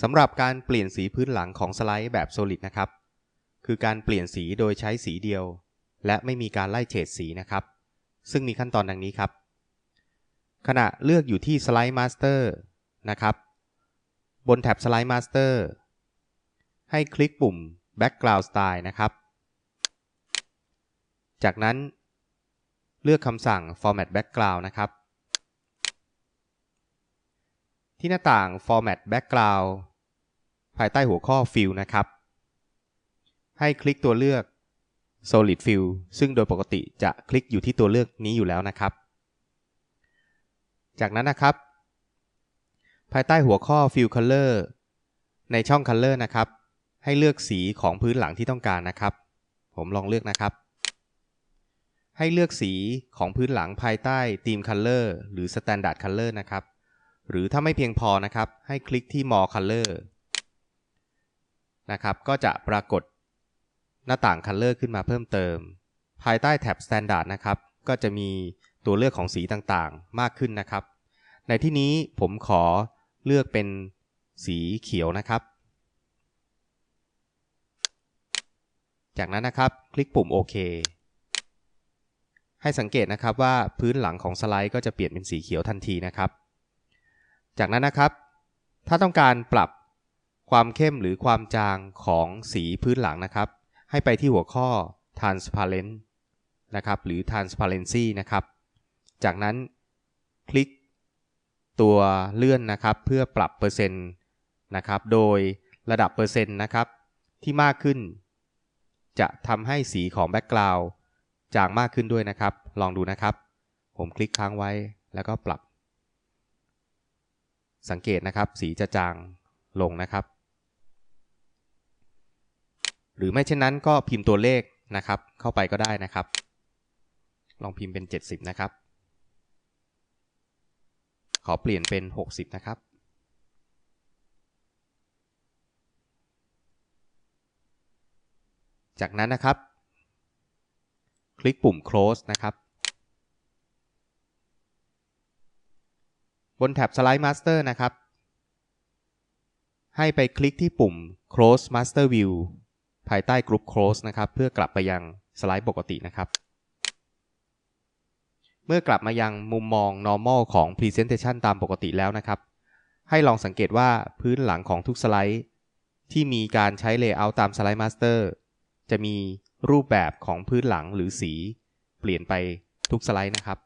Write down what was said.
สำหรับการเปลี่ยนสีพื้นหลังของสไลด์แบบ Solid นะครับ คือการเปลี่ยนสีโดยใช้สีเดียว และไม่มีการไล่เฉดสีนะครับ ซึ่งมีขั้นตอนดังนี้ครับ ขณะเลือกอยู่ที่ Slide Master นะครับ บนแท็บ Slide Master ให้คลิกปุ่ม Background Style นะครับ จากนั้นเลือกคำสั่ง Format Background นะครับ ที่หน้าต่าง Format Background ภายใต้หัวข้อ Fill นะครับ ให้คลิกตัวเลือก Solid Fill ซึ่งโดยปกติจะคลิกอยู่ที่ตัวเลือกนี้อยู่แล้วนะครับ จากนั้นนะครับ ภายใต้หัวข้อ Fill Color ในช่อง Color นะครับ ให้เลือกสีของพื้นหลังที่ต้องการนะครับ ผมลองเลือกนะครับให้เลือกสีของพื้นหลังภายใต้ Theme Color หรือ Standard Color นะครับ หรือถ้าไม่เพียงพอนะครับ ให้คลิกที่ More Color นะครับ ก็จะปรากฏหน้าต่าง Color ขึ้นมาเพิ่มเติม ภายใต้แท็บ Standard นะครับ ก็จะมีตัวเลือกของสีต่างๆ มากขึ้นนะครับ ในที่นี้ผมขอเลือกเป็นสีเขียวนะครับ จากนั้นนะครับ คลิกปุ่มโอเคให้สังเกตนะครับว่าพื้นหลังของสไลด์ก็จะเปลี่ยนเป็นสีเขียวทันทีนะครับ จากนั้นนะครับ ถ้าต้องการปรับความเข้มหรือความจางของสีพื้นหลังนะครับ ให้ไปที่หัวข้อ transparent นะครับ หรือ transparency นะครับ จากนั้นคลิกตัวเลื่อนนะครับ เพื่อปรับเปอร์เซ็นต์นะครับ โดยระดับเปอร์เซ็นต์นะครับ ที่มากขึ้น จะทำให้สีของแบ็กกราวด์จางมากขึ้นด้วยนะครับ ลองดูนะครับ ผมคลิกค้างไว้แล้วก็ปรับ สังเกตนะครับ สีจะจางลงนะครับ หรือไม่เช่นนั้นก็พิมพ์ตัวเลขนะครับ เข้าไปก็ได้นะครับ ลองพิมพ์เป็น 70 นะครับ ขอเปลี่ยนเป็น 60 นะครับจากนั้นนะครับ คลิกปุ่ม close นะครับ บนแท็บ slide master นะครับ ให้ไปคลิกที่ปุ่ม close master view ภายใต้ group close นะครับ เพื่อกลับไปยังสไลด์ปกตินะครับ เมื่อกลับมายังมุมมอง normal ของ presentation ตามปกติแล้วนะครับ ให้ลองสังเกตว่าพื้นหลังของทุกสไลด์ ที่มีการใช้ layout ตาม slide master จะมีรูปแบบของพื้นหลังหรือสี เปลี่ยนไปทุกสไลด์นะครับ